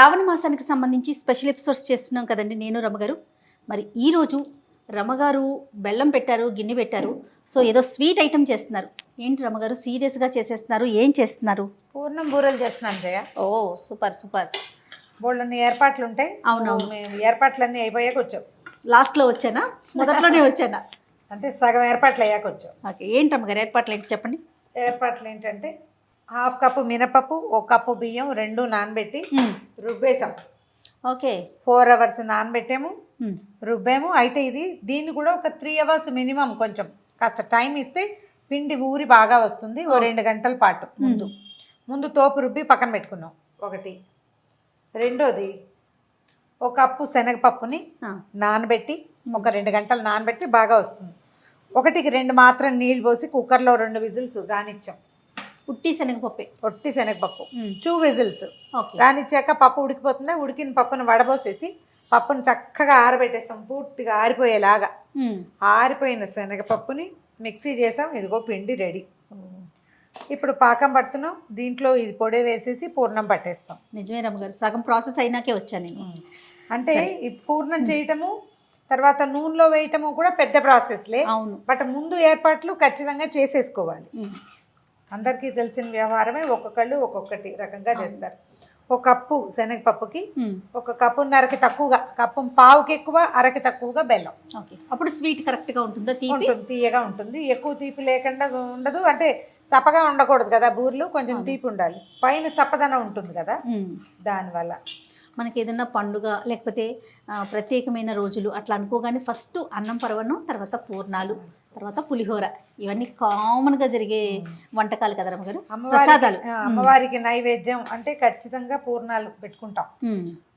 శ్రావణ మాసానికి సంబంధించి special episodes చేస్తున్నాం కదండి నేను రమగారు మరి ఈరోజు రమగారు బెల్లం పెట్టారు గిన్నె పెట్టారు. సో ఏదో స్వీట్ ఐటెం చేస్తున్నారు. ఏంటి రమగారు సీరియస్గా చేసేస్తున్నారు. ఏం చేస్తున్నారు? పూర్ణం బూరెలు చేస్తున్నాను జయ. ఓ సూపర్ సూపర్. బోళ్ళని ఏర్పాట్లు ఉంటాయి అవునవును. మేము ఏర్పాట్లన్నీ అయిపోయాక వచ్చాం. లాస్ట్లో వచ్చానా? మొదట్లోనే వచ్చానా? అంటే సగం ఏర్పాట్లు అయ్యాక వచ్చాం. ఓకే ఏంటి రమగారు ఏర్పాట్లు ఏంటి చెప్పండి? ఏర్పాట్లు ఏంటంటే హాఫ్ కప్పు మినపప్పు ఒక కప్పు బియ్యం రెండు నానబెట్టి. రుబ్బేసాం ఓకే. ఫోర్ అవర్స్ నానబెట్టాము. రుబ్బాము. అయితే ఇది దీన్ని కూడా ఒక త్రీ అవర్స్ మినిమం కొంచెం కాస్త టైం ఇస్తే పిండి ఊరి బాగా వస్తుంది ఓ రెండు గంటల పాటు ముందు. ముందు తోపు రుబ్బి పక్కన పెట్టుకున్నాం. ఒకటి. రెండోది ఒక కప్పు శనగపప్పుని నానబెట్టి ఒక రెండు గంటలు నానబెట్టి బాగా వస్తుంది. ఒకటికి రెండు మాత్రం నీళ్ళు పోసి కుక్కర్లో రెండు విజిల్స్ రానిచ్చాం. ఉట్టి శనగపప్పే. ఒట్టి శనగపప్పు. టూ విజిల్స్ రానిచ్చాక పప్పు ఉడికిపోతుంది? ఉడికిన పప్పును వడబోసేసి పప్పును చక్కగా ఆరబెట్టేసాం పూర్తిగా ఆరిపోయేలాగా. ఆరిపోయిన శనగపప్పుని మిక్సీ చేసాం. ఇదిగో పిండి రెడీ. ఇప్పుడు పాకం పడుతున్నాం. దీంట్లో ఇది పొడి వేసేసి పూర్ణం పట్టేస్తాం. నిజమే రమగారు సగం ప్రాసెస్ అయినాకే వచ్చాను నేను. అంటే ఈ పూర్ణం చేయటము తర్వాత నూనెలో వేయటము కూడా పెద్ద ప్రాసెస్లే. అవును. బట్ ముందు ఏర్పాట్లు ఖచ్చితంగా చేసేసుకోవాలి. అందరికీ తెలిసిన వ్యవహారమే ఒక్కొక్కళ్ళు ఒక్కొక్కటి రకంగా చేస్తారు. ఒక కప్పు శనగపప్పుకి. ఒక కప్పున్నరకి తక్కువగా కప్పు పావుకి ఎక్కువ అరకి తక్కువగా బెల్లం. ఓకే. అప్పుడు స్వీట్ కరెక్ట్గా ఉంటుందా తీపి? ఉంటుంది తీయగా ఉంటుంది. ఎక్కువ తీపి లేకుండా ఉండదు. అంటే చప్పగా ఉండకూడదు కదా బూర్లు కొంచెం తీపి ఉండాలి. పైన చప్పదనం ఉంటుంది కదా. దానివల్ల. మనకి ఏదైనా పండుగ లేకపోతే ప్రత్యేకమైన రోజులు అట్లా అనుకోగానే ఫస్ట్ అన్నం పరవన్నం తర్వాత పూర్ణాలు. తర్వాత పులిహోర. ఇవన్నీ కామన్గా జరిగే వంటకాలు కదా ప్రసాదాలు. అమ్మవారికి నైవేద్యం అంటే ఖచ్చితంగా పూర్ణాలు పెట్టుకుంటాం.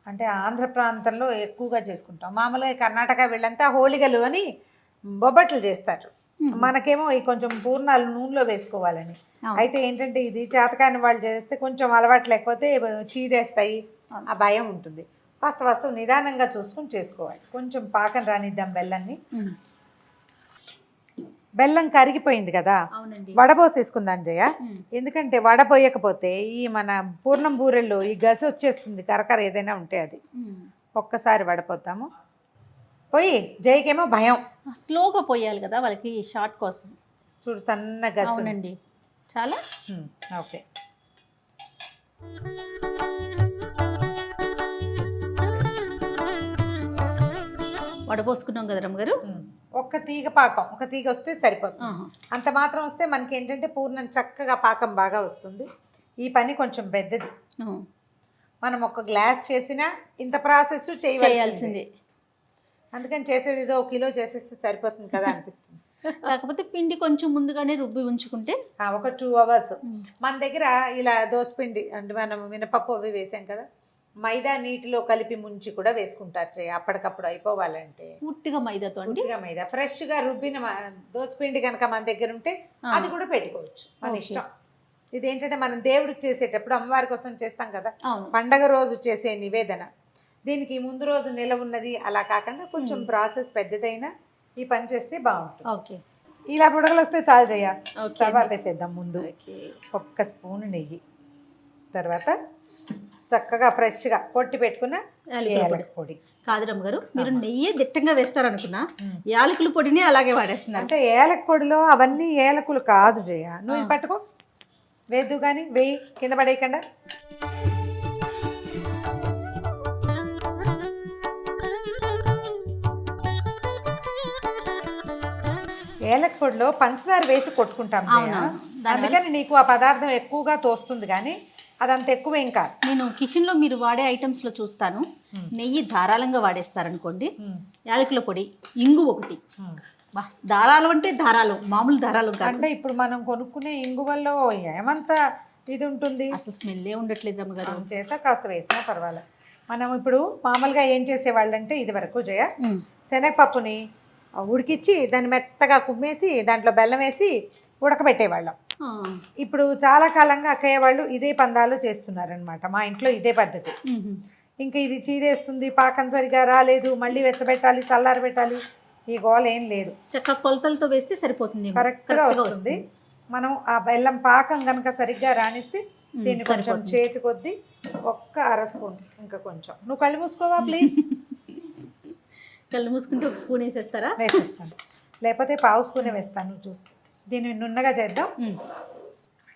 అంటే ఆంధ్ర ప్రాంతంలో ఎక్కువగా చేసుకుంటాం. మామూలుగా కర్ణాటక వీళ్ళంతా హోళిగలు అని బొబ్బట్లు చేస్తారు. మనకేమో ఈ కొంచెం పూర్ణాలు నూనెలో వేసుకోవాలని. అయితే ఏంటంటే ఇది చేతకాని వాళ్ళు చేస్తే కొంచెం అలవాటు లేకపోతే చీదేస్తాయి. ఆ భయం ఉంటుంది. ఫస్ట్ ఫస్ట్ నిదానంగా చూసుకొని చేసుకోవాలి. కొంచెం పాకం రానిద్దాం బెల్లాన్ని. బెల్లం కరిగిపోయింది కదా. అవునండి. వడపోసేసుకుందాం జయ. ఎందుకంటే వడపోయకపోతే ఈ మన పూర్ణం బూరెల్లో ఈ గసి వచ్చేస్తుంది కరకర ఏదైనా ఉంటే అది. ఒక్కసారి వడపోతాము. పోయి జైకేమో భయం. స్లోగా పోయాలి కదా వాళ్ళకి షార్ట్ కోసం. చూడు సన్న గసి ఉంది. అవునండి. చాలా? ఓకే. వడపోసుకున్నాం కదా రమ్మగారు? ఒక్క తీగ పాకం ఒక తీగ వస్తే సరిపోతుంది. అంత మాత్రం వస్తే మనకి ఏంటంటే పూర్ణం చక్కగా పాకం బాగా వస్తుంది. ఈ పని కొంచెం పెద్దది. మనం ఒక గ్లాస్ చేసినా ఇంత ప్రాసెస్ చేయాల్సిందే. అందుకని చేసేది ఏదో ఒక కిలో చేసేస్తే సరిపోతుంది కదా అనిపిస్తుంది. కాకపోతే పిండి కొంచెం ముందుగానే రుబ్బి ఉంచుకుంటే ఒక టూ అవర్స్. మన దగ్గర ఇలా దోసపిండి అంటే మనం మినపప్పు అవి వేసాం కదా మైదా నీటిలో కలిపి ముంచి కూడా వేసుకుంటారు చేయ అప్పటికప్పుడు అయిపోవాలంటే. పూర్తిగా మైదాతో అండి? పూర్తిగా మైదా. ఫ్రెష్గా రుబ్బిన మ- దోసపిండి కనుక మన దగ్గర ఉంటే. అది కూడా పెట్టుకోవచ్చు. మన ఓకే. ఇష్టం. ఇది ఏంటంటే మనం దేవుడికి చేసేటప్పుడు అమ్మవారి కోసం చేస్తాం కదా? అవును. పండగ రోజు చేసే నివేదన. దీనికి ముందు రోజు నిలవ ఉన్నది అలా కాకుండా కొంచెం ప్రాసెస్ పెద్దదైనా ఈ పని చేస్తే బాగుంటుంది. ఓకే. ఇలా బుడగలు వస్తే చాలు చేయ ఓకే స్టవ్ అండి. ఆపేసేద్దాం ముందు. ఓకే. ఒక్క స్పూన్ నెయ్యి. తర్వాత చక్కగా ఫ్రెష్గా పొట్టి పెట్టుకున్న యాలకుల పొడి. ఏలక పొడి. కాదు రమ్మ గారు మీరు నెయ్యి దిట్టంగా వేస్తారనుకున్నా. యాలకుల పొడిని అలాగే వాడేస్తున్నారు. అంటే ఏలక పొడిలో అవన్నీ ఏలకులు కాదు జయ. నువ్వు ఇది. పట్టుకో. వేద్దు కానీ వేయి. కింద పడేయకుండా. ఏలక పొడిలో పంచదార వేసి కొట్టుకుంటాం అందుకని నీకు ఆ పదార్థం ఎక్కువగా తోస్తుంది కానీ అదంత ఎక్కువేం కాదు. నేను కిచెన్లో మీరు వాడే ఐటమ్స్లో చూస్తాను. నెయ్యి ధారాళంగా వాడేస్తారనుకోండి. యాలకుల పొడి ఇంగు ఒకటి. దారాలు అంటే దారాలు మామూలు దారాలు అంటే ఇప్పుడు మనం కొనుక్కునే ఇంగువల్లో ఏమంత ఇది ఉంటుంది? అసలు స్మెల్లే ఉండట్లేదు రమ్మగారు చేత కాస్త వేసినా పర్వాలేదు మనం ఇప్పుడు మామూలుగా ఏం చేసేవాళ్ళంటే ఇది వరకు జయ. శనగపప్పుని ఉడికిచ్చి దాన్ని మెత్తగా కుమ్మేసి దాంట్లో బెల్లం వేసి ఉడకబెట్టేవాళ్ళం. ఇప్పుడు చాలా కాలంగా అక్కయ్య వాళ్ళు ఇదే పందాలు చేస్తున్నారనమాట మా ఇంట్లో ఇదే పద్ధతి. ఇంకా ఇది చీదేస్తుంది పాకం సరిగా రాలేదు మళ్ళీ వెచ్చబెట్టాలి చల్లారి పెట్టాలి ఈ గోల ఏం లేదు. చక్కగా కొలతలతో వేస్తే సరిపోతుంది కరెక్ట్గా వస్తుంది. మనం ఆ బెల్లం పాకం కనుక సరిగ్గా రాణిస్తే దీన్ని కొంచెం. చేతి కొద్ది ఒక్క అర స్పూన్ ఇంకా కొంచెం. నువ్వు కళ్ళు మూసుకోవా ప్లీజ్? కళ్ళు మూసుకుంటే ఒక స్పూన్ వేసేస్తారా? వేసేస్తాను. లేకపోతే పావు స్పూనే వేస్తాను నువ్వు చూస్తే. దీన్ని నున్నగా చేద్దాం.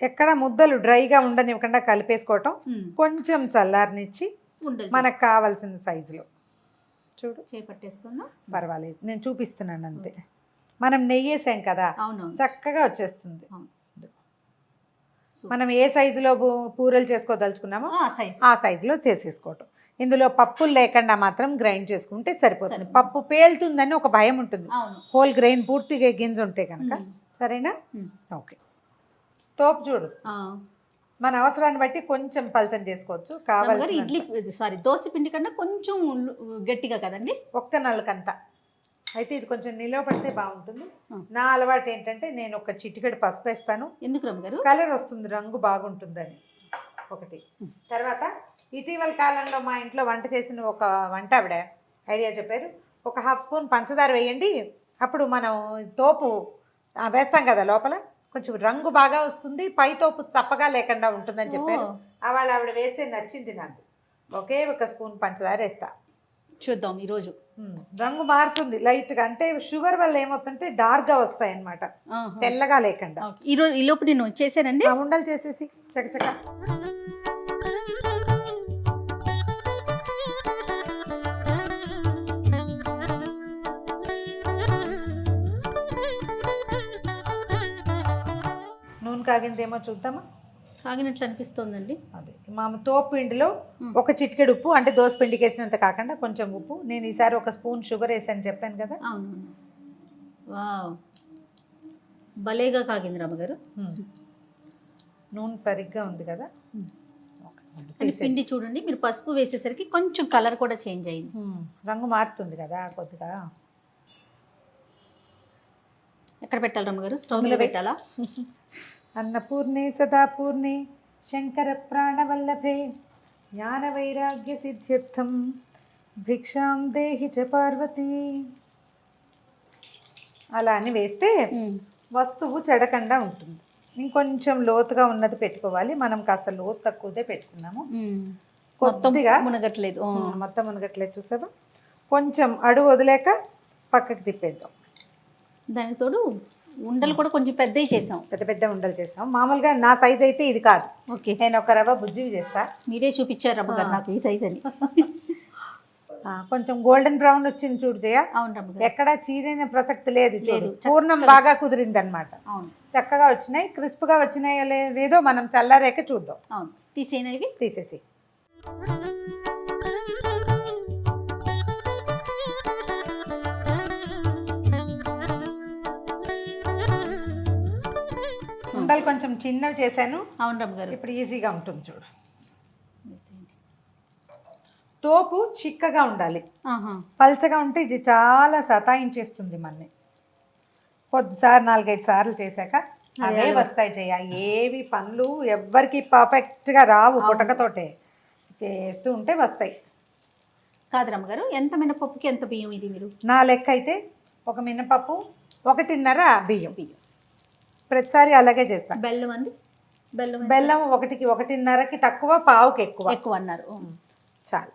ఎక్కడ ముద్దలు డ్రైగా ఉండనివ్వకుండా కలిపేసుకోవటం. కొంచెం చల్లారనిచ్చి మనకు కావాల్సిన సైజులో. చూడు. చేపట్టేస్తున్నా పర్వాలేదు. నేను చూపిస్తున్నాను అంతే. మనం నెయ్యి వేసాం కదా చక్కగా వచ్చేస్తుంది. మనం ఏ సైజులో పూరలు చేసుకోదలుచుకున్నామో ఆ సైజులో చేసేసుకోవటం ఇందులో పప్పులు లేకుండా మాత్రం గ్రైండ్ చేసుకుంటే సరిపోతుంది. పప్పు పేలుతుందని ఒక భయం ఉంటుంది. హోల్ గ్రెయిన్ పూర్తిగా గింజ ఉంటే కనుక. సరేనా. ఓకే. తోపు చూడు. మన అవసరాన్ని బట్టి కొంచెం పలచం చేసుకోవచ్చు. కావాల్సిన ఇడ్లీ సారీ దోశ పిండి కన్నా కొంచెం గట్టిగా కదండి? ఒక్క నల్లకంత అయితే ఇది కొంచెం నిలవ పడితే బాగుంటుంది. నా అలవాటు ఏంటంటే నేను ఒక చిటికెడు పసుపు వేస్తాను. ఎందుకు రమ్మగారు కలర్ వస్తుంది రంగు బాగుంటుందని. ఒకటి. తర్వాత ఇటీవల కాలంలో మా ఇంట్లో వంట చేసిన ఒక వంట ఆవిడ ఐడియా చెప్పారు. ఒక హాఫ్ స్పూన్ పంచదార వేయండి. అప్పుడు మనం తోపు వేస్తాం కదా లోపల. కొంచెం రంగు బాగా వస్తుంది. పై తోపు చప్పగా లేకుండా ఉంటుందని చెప్పారు. వాళ్ళు ఆవిడ వేస్తే నచ్చింది నాకు. ఒకే ఒక స్పూన్ పంచదార వేస్తా. చూద్దాం ఈరోజు. రంగు మారుతుంది. లైట్గా అంటే షుగర్ వల్ల ఏమవుతుంటే డార్క్గా వస్తాయి అన్నమాట ఆహా. తెల్లగా లేకుండా. ఓకే. ఈ రోజు ఈ లోపు నేను చేశానండి ఆ ఉండలు చేసేసి చకచక. నూనె కాగిందేమో చూద్దామా? ఆగినట్లు అనిపిస్తోందండి. అదే. మా తోపు పిండిలో ఉమ్. ఒక చిటికెడు ఉప్పు అంటే దోశ పిండికి వేసినంత కాకుండా కొంచెం ఉప్పు. నేను ఈసారి ఒక స్పూన్ షుగర్ వేసాను చెప్పాను కదా. వావ్. భలేగా కాగింది రమ్మగారు ఉమ్. నూనె సరిగ్గా ఉంది కదా. తీసేయ్. పిండి చూడండి మీరు పసుపు వేసేసరికి కొంచెం కలర్ కూడా చేంజ్ అయింది. రంగు మారుతుంది కదా కొద్దిగా. ఎక్కడ పెట్టాలి రమ్మగారు స్టవ్ మీద పెట్టాలా? అన్నపూర్ణే సదాపూర్ణే శంకర ప్రాణవల్లభే జ్ఞాన వైరాగ్య సిద్ధ్యర్థం భిక్షాం దేహి చ పార్వతి. అలా అని వేస్తే వస్తువు చెడకుండా ఉంటుంది. ఇంకొంచెం లోతుగా ఉన్నది పెట్టుకోవాలి. మనం కాస్త లోతు తక్కువదే పెట్టుకున్నాము. కొద్దిగా మునగట్లేదు. మొత్తం మునగట్లేదు చూసావా? కొంచెం అడుగు వదిలేక పక్కకి తిప్పేద్దాం. దానికి తోడు ఉండలు కూడా కొంచెం పెద్దవి చేసాం. పెద్ద పెద్ద ఉండలు చేస్తాం. మామూలుగా నా సైజ్ అయితే ఇది కాదు. ఓకే. నేను ఒక రవ్వ బుజ్జివి చేస్తా. మీరే చూపించారు రమ్మగారు ఆ. నాకు ఈ సైజ్ అని. కొంచెం గోల్డెన్ బ్రౌన్ వచ్చింది చూడు జయ. అవును రమ్మగారు ఎక్కడ చీరైన ప్రసక్తి లేదు. లేదు, పూర్ణం బాగా కుదిరింది అనమాట అవును. చక్కగా వచ్చినాయి. క్రిస్ప్గా వచ్చినాయో లేదో మనం చల్లారాక చూద్దాం. అవును. తీసేనా ఇవి? తీసేసి. ఉండలు కొంచెం చిన్నవి చేశాను. అవును రమ్మగారు ఇప్పుడు ఈజీగా ఉంటుంది చూడు. తోపు చిక్కగా ఉండాలి. ఆహా. పల్చగా ఉంటే ఇది చాలా సతాయించేస్తుంది మనని. కొద్దిసారి నాలుగైదు సార్లు చేశాక అవే. వస్తాయి చెయ్య ఏవి పనులు ఎవ్వరికి పర్ఫెక్ట్గా రావు పుటకతోటే. చేస్తూ ఉంటే వస్తాయి. కాదు రమ్మగారు ఎంత మినపప్పుకి ఎంత బియ్యం ఇది మీరు? నా లెక్క అయితే ఒక మినపప్పు ఒకటిన్నర బియ్యం. బియ్యం. ప్రతిసారి అలాగే చేస్తా. బెల్లం అంది బెల్లం? బెల్లం ఒకటికి ఒకటిన్నరకి తక్కువ పావుకి ఎక్కువ. ఎక్కువ అన్నారు. చాలు.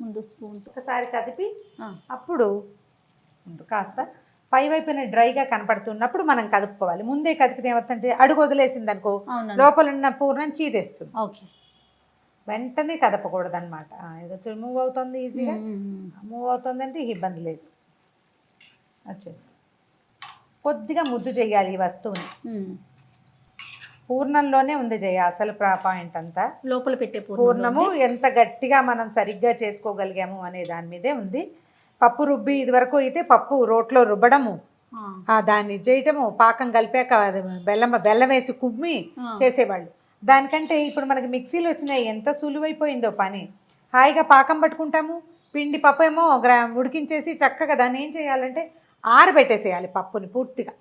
ముందు స్పూన్. ఒకసారి కదిపి. అప్పుడు కాస్త పై వైపున డ్రైగా కనపడుతున్నప్పుడు మనం కదుపుకోవాలి. ముందే కదిపితే ఏమవుతుందంటే అడుగు వదిలేసింది అనుకో లోపల ఉన్న పూర్ణం చీదేస్తుంది. ఓకే. వెంటనే కదపకూడదు అనమాట ఏదో మూవ్ అవుతుంది ఈజీగా మూవ్ అవుతుంది అంటే ఇబ్బంది లేదు. వచ్చేది కొద్దిగా ముద్దు చేయాలి ఈ వస్తువుని. పూర్ణంలోనే ఉంది జయ అసలు పాయింట్ అంతా. లోపల పెట్టే పూర్ణం పూర్ణము ఎంత గట్టిగా మనం సరిగ్గా చేసుకోగలిగాము అనే దాని మీదే ఉంది. పప్పు రుబ్బి ఇది వరకు అయితే పప్పు రోట్లో రుబ్బడము ఆ. దాన్ని చేయటము పాకం కలిపాక బెల్లం బెల్లం వేసి కుమ్మి. చేసేవాళ్ళు. దానికంటే ఇప్పుడు మనకి మిక్సీలు వచ్చినాయి ఎంత సులువైపోయిందో పని. హాయిగా పాకం పట్టుకుంటాము పిండి పప్పు ఏమో ఉడికించేసి చక్కగా దాన్ని ఏం చేయాలంటే ఆరబెట్టేసేయాలి పప్పుని పూర్తిగా.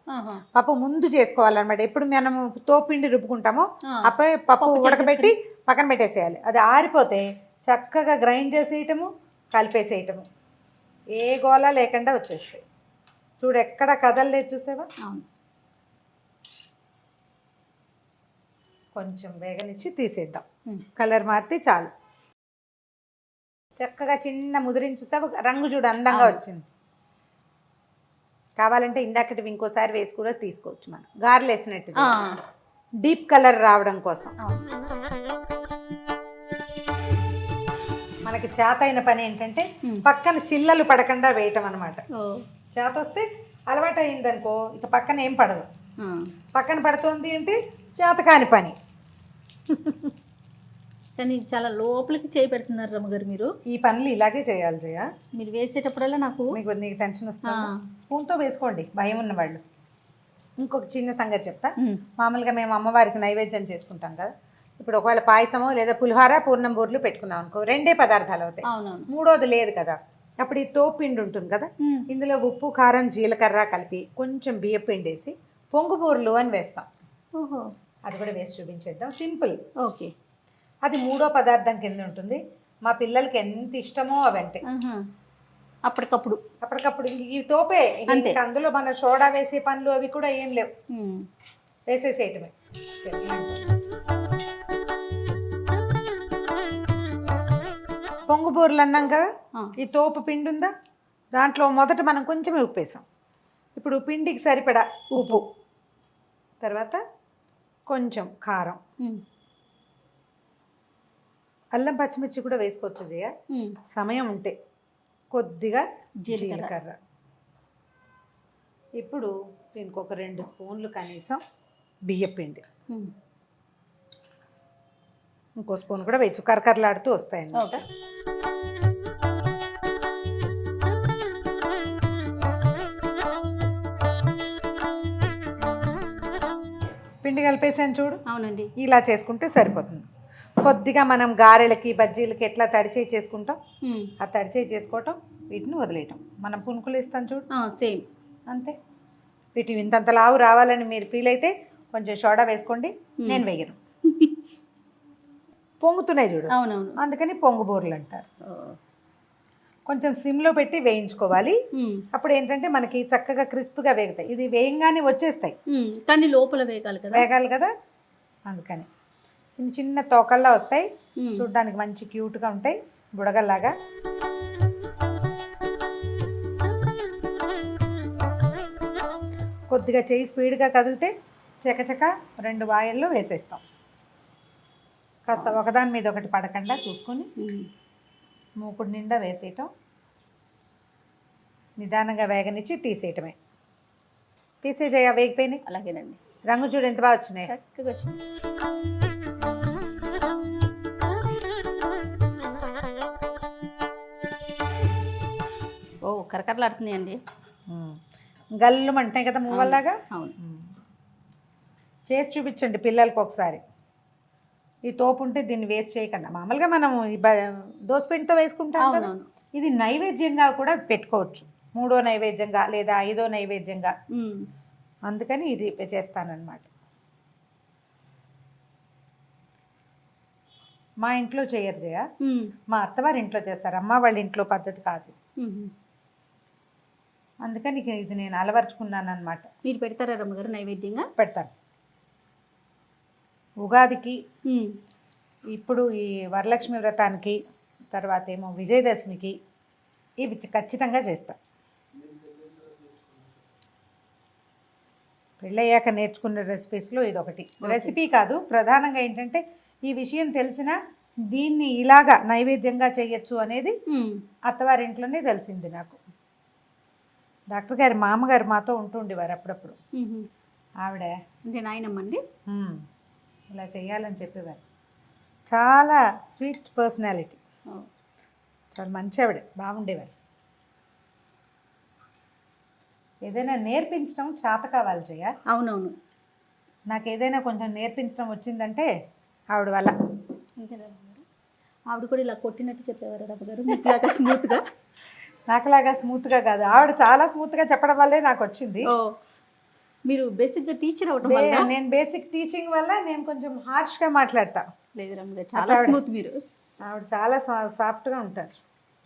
పప్పు ముందు చేసుకోవాలన్నమాట. ఎప్పుడు మనం తోపిండి రుబ్బుకుంటామో అప్పుడే పప్పు ఉడకబెట్టి పక్కన పెట్టేసేయాలి. అది ఆరిపోతే చక్కగా గ్రైండ్ చేసేయటము కలిపేసేయటము. ఏ గోళ లేకుండా వచ్చేస్తాయి. చూడు ఎక్కడ కదలలేదు చూసావా? కొంచెం వేగనిచ్చి తీసేద్దాం. కలర్ మారితే చాలు. చక్కగా చిన్న ముదిరించేసావు రంగు చూడు అందంగా. వచ్చింది. కావాలంటే ఇందాకటి ఇంకోసారి వేసి కూడా తీసుకోవచ్చు మనం. గారెలు వేసినట్టు డీప్ కలర్ రావడం కోసం. మనకి చేత అయిన పని ఏంటంటే. పక్కన చిల్లలు పడకుండా వేయటం అనమాట చేత వస్తే అలవాటు అయిందనుకో ఇక పక్కన ఏం పడదు. పక్కన పడుతుంది అంటే చేత కాని పని. కానీ చాలా లోపలికి చేయి పెడుతున్నారు రమ్మగారు మీరు. ఈ పనులు ఇలాగే చేయాలి జయ. మీరు వేసేటప్పుడల్లా నాకు మీకు నీకు టెన్షన్ వస్తుంది? స్పూన్తో వేసుకోండి భయం ఉన్న వాళ్ళు ఇంకొక చిన్న సంగతి చెప్తా. మామూలుగా మేము అమ్మవారికి నైవేద్యం చేసుకుంటాం కదా. ఇప్పుడు ఒకవేళ పాయసమో లేదా పులిహోర పూర్ణం బూర్లు పెట్టుకున్నాం అనుకో రెండే పదార్థాలు అవుతాయి. మూడోది లేదు కదా. అప్పుడు ఈ తోపిండి ఉంటుంది కదా. ఇందులో ఉప్పు కారం జీలకర్ర కలిపి కొంచెం బియ్య పిండి వేసి పొంగు బూర్లు అని వేస్తాం. అది కూడా వేసి చూపించేద్దాం. సింపుల్. ఓకే. అది మూడో పదార్థం కింద ఉంటుంది. మా పిల్లలకి ఎంత ఇష్టమో అవంటే. అప్పటికప్పుడు. అప్పటికప్పుడు ఈ తోపే. అందులో మన సోడా వేసే పనులు అవి కూడా ఏం లేవు. వేసేసేయటమే. పొంగు బూరలు అన్నాం కదా? ఈ తోపు పిండి ఉందా? దాంట్లో మొదట మనం కొంచెమే ఉప్పు వేసాం. ఇప్పుడు పిండికి సరిపడా ఉప్పు. తర్వాత కొంచెం కారం. అల్లం పచ్చిమిర్చి కూడా వేసుకోవచ్చు ఉమ్, సమయం ఉంటే. కొద్దిగా జీలకర్ర. ఇప్పుడు దీనికి ఒక రెండు స్పూన్లు కనీసం బియ్య పిండి. ఉమ్. ఇంకో స్పూన్ కూడా వేయచ్చు. కరకరలాడుతూ వస్తాయండి ఓకే. పిండి కలిపేసాను చూడు. అవునండి. ఇలా చేసుకుంటే సరిపోతుంది. కొద్దిగా మనం గారెలకి బజ్జీలకి ఎట్లా తడిచేయి చేసుకుంటాం? ఆ తడిచేయి చేసుకోవటం వీటిని వదిలేయటం. మనం పునుకులు ఇస్తాం చూడు. సేమ్. అంతే. వీటి ఇంతంత లావు రావాలని మీరు ఫీల్ అయితే కొంచెం సోడా వేసుకోండి నేను వేయను. పొంగుతున్నాయి చూడు. అవునవును. అందుకని పొంగు బూరలు అంటారు. కొంచెం సిమ్లో పెట్టి వేయించుకోవాలి. అప్పుడు ఏంటంటే మనకి చక్కగా క్రిస్ప్గా వేగుతాయి. ఇది వేయంగానే వచ్చేస్తాయి. కానీ లోపల వేగాలి కదా? వేగాలి కదా? అందుకని. చిన్న చిన్న తోకల్లా వస్తాయి. చూడ్డానికి మంచి క్యూట్గా ఉంటాయి. బుడగల్లాగా. కొద్దిగా చేయి స్పీడ్గా కదిలితే చకచక రెండు వాయల్లో వేసేస్తాం. కాస్త ఒకదాని మీద ఒకటి పడకుండా చూసుకొని మూకుడు నిండా వేసేయటం. నిదానంగా వేగనిచ్చి తీసేయటమే. తీసేజేయ వేగిపోయినాయి. అలాగేనండి. రంగు చూడు ఎంత బాగా వచ్చినాయి. చక్కగా వచ్చింది ఓ కరకరలాడుతున్నాయి అండి గల్లు అంటాయి కదా మువ్వల్లాగా? అవును. చేసి చూపించండి పిల్లలకి ఒకసారి. ఈ తోపు ఉంటే దీన్ని వేస్ట్ చేయకుండా. మామూలుగా మనం దోసపిండితో వేసుకుంటాం ఇది నైవేద్యంగా కూడా పెట్టుకోవచ్చు. మూడో నైవేద్యంగా లేదా ఐదో నైవేద్యంగా. అందుకని ఇది చేస్తానన్నమాట. మా ఇంట్లో చేయరు జయ? మా అత్తవారి ఇంట్లో చేస్తారు. అమ్మ వాళ్ళ ఇంట్లో పద్ధతి కాదు. అందుకని ఇది నేను అలవర్చుకున్నాను అనమాట మీరు పెడతారా రమ్మగారు? నైవేద్యంగా? పెడతాను. ఉగాదికి ఇప్పుడు ఈ వరలక్ష్మి వ్రతానికి తర్వాత ఏమో విజయదశమికి ఇవి ఖచ్చితంగా చేస్తా. పెళ్ళయ్యాక నేర్చుకున్న రెసిపీస్లో ఇది ఒకటి రెసిపీ కాదు ప్రధానంగా ఏంటంటే ఈ విషయం తెలిసినా దీన్ని ఇలాగా నైవేద్యంగా చేయొచ్చు అనేది అత్తవారింట్లోనే తెలిసింది నాకు. డాక్టర్ గారి మామగారు మాతో ఉంటుండేవారు అప్పుడప్పుడు. ఆవిడ. అంటే నాయనమ్మండి? "మ్మ్, ఇలా చేయాలని చెప్పేవారు. చాలా స్వీట్ పర్సనాలిటీ. చాలా మంచి ఆవిడ బాగుండేవారు. ఏదైనా నేర్పించడం చేత కావాలి జయ. అవునవును. నాకు ఏదైనా కొంచెం నేర్పించడం వచ్చిందంటే ఆవిడ వల్ల. ఆవిడ కూడా ఇలా కొట్టినట్టు చెప్పేవారు రమ్మగారు స్మూత్గా నాకులాగా స్మూత్గా కాదు. ఆవిడ చాలా స్మూత్గా చెప్పడం వల్లే నాకు వచ్చింది మీరు బేసిక్గా టీచర్ వల్ల? నేను బేసిక్ టీచింగ్ వల్ల నేను కొంచెం హార్ష్గా మాట్లాడతా. లేదు చాలా. స్మూత్ మీరు. ఆవిడ చాలా సాఫ్ట్గా ఉంటారు.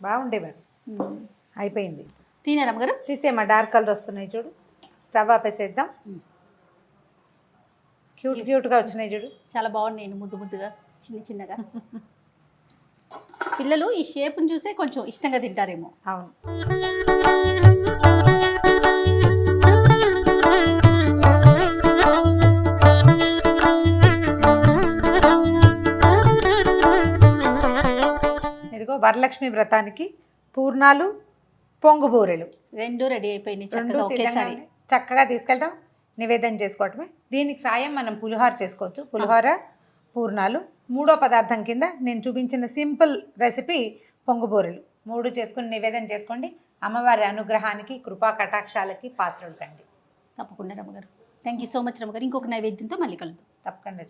బాగుండేవారు. అయిపోయింది. తినే రమ్మగారు తీసేమా డార్క్ కలర్ వస్తున్నాయి చూడు. స్టవ్ ఆపేసేద్దాం. క్యూట్ క్యూట్గా వచ్చినాయి చూడు. చాలా బాగున్నాయి ముద్దు ముద్దుగా. చిన్న చిన్నగా. పిల్లలు ఈ షేప్ని చూసే కొంచెం ఇష్టంగా తింటారేమో. అవును. ఇదిగో వరలక్ష్మి వ్రతానికి పూర్ణాలు పొంగు బూరెలు. రెండు రెడీ అయిపోయినాయి చక్కగా ఒకేసారి. చక్కగా తీసుకెళ్ళటం నివేదన చేసుకోవటమే. దీనికి సాయం మనం పులిహోర చేసుకోవచ్చు. పులిహోర పూర్ణాలు. మూడో పదార్థం కింద నేను చూపించిన సింపుల్ రెసిపీ పొంగుబూరెలు. మూడు చేసుకుని నివేదన చేసుకోండి. అమ్మవారి అనుగ్రహానికి కృపా కటాక్షాలకి పాత్రలు కండి. తప్పకుండా రమ్మగారు. థ్యాంక్ యూ సో మచ్ రమ్మగారు. ఇంకొక నైవేద్యంతో మళ్ళీ కలుద్దాం. తప్పకుండా